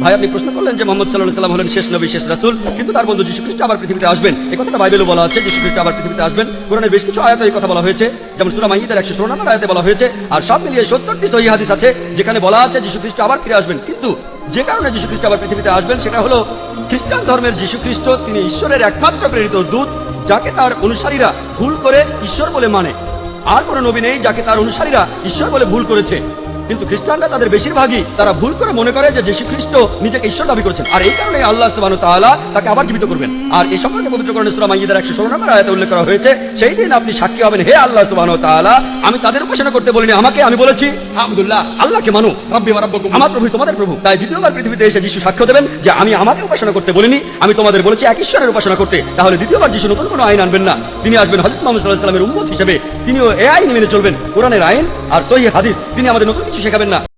ভাই, আপনি প্রশ্ন করলেন যে মোহাম্মদ সাল্লাহ সাল্লাম হলেন শেষ নবী, শেষ রাসুল, কিন্তু তার বন্ধু যীশু খ্রিস্ট আবার পৃথিবীতে আসবেন। এই কথাটা বাইবেলও বলা আছে যীশু খ্রিস্ট আবার পৃথিবীতে আসবেন। কোরআনের বেশ কিছু আয়াতে এই কথা বলা হয়েছে। যেমন সুরা মাইয়িদের একশো ষোলো নম্বর আয়াতে বলা হয়েছে, আর সব মিলিয়ে সত্তরটি সহি হাদিস আছে, যেখানে বলা আছে যীশু খ্রিস্ট আবার ফিরে আসবেন। কিন্তু যে কারণে যীশু খ্রিস্ট আবার পৃথিবীতে আসবেন, সেটা হলো খ্রিস্টান ধর্মের যীশু খ্রিস্ট তিনি ঈশ্বরের একমাত্র প্রেরিত দূত, যাকে তার অনুসারীরা ভুল করে ঈশ্বর বলে মানে। আর কোনো নবী নেই যাকে তার অনুসারীরা ঈশ্বর বলে ভুল করেছে। কিন্তু খ্রিস্টানরা তাদের বেশিরভাগই তারা ভুল করে মনে করে যে যীশু খ্রিস্ট নিজেকে ঈশ্বর দাবি করেছেন। আর এই কারণে আল্লাহ ওয়া তাআলা তাকে আবার জীবিত করবেন। আর এই সম্পর্কে পবিত্র করণে সূরা মাইয়িদার 116 নম্বর আয়াতে উল্লেখ করা হয়েছে, সেই দিন আপনি সাক্ষী হবেন, হে আল্লাহ ওয়া তাআলা, আমি তাদের উপাসনা করতে বলিনি, আমাকে আমি বলেছি, আলহামদুলিল্লাহ, আল্লাহকে মানো আমার প্রভু তোমাদের প্রভু। তাই দ্বিতীয়বার পৃথিবীতে এসে যিশু সাক্ষ্য দেবেন যে আমি আমাকে উপাসনা করতে বলিনি, আমি তোমাদের বলেছি এক ঈশ্বরের উপাসনা করতে। তাহলে দ্বিতীয়বার যিশু নতুন কোনো আইন আনবেন না। তিনি আসবেন হযরত মুহাম্মদ আলাইহি সাল্লামের উম্মত হিসেবে। তিনিও এ আইন মেনে চলবেন। কোরআনের আইন আর সহিহ হাদিস, তিনি আমাদের নতুন কিছু শেখাবেন না।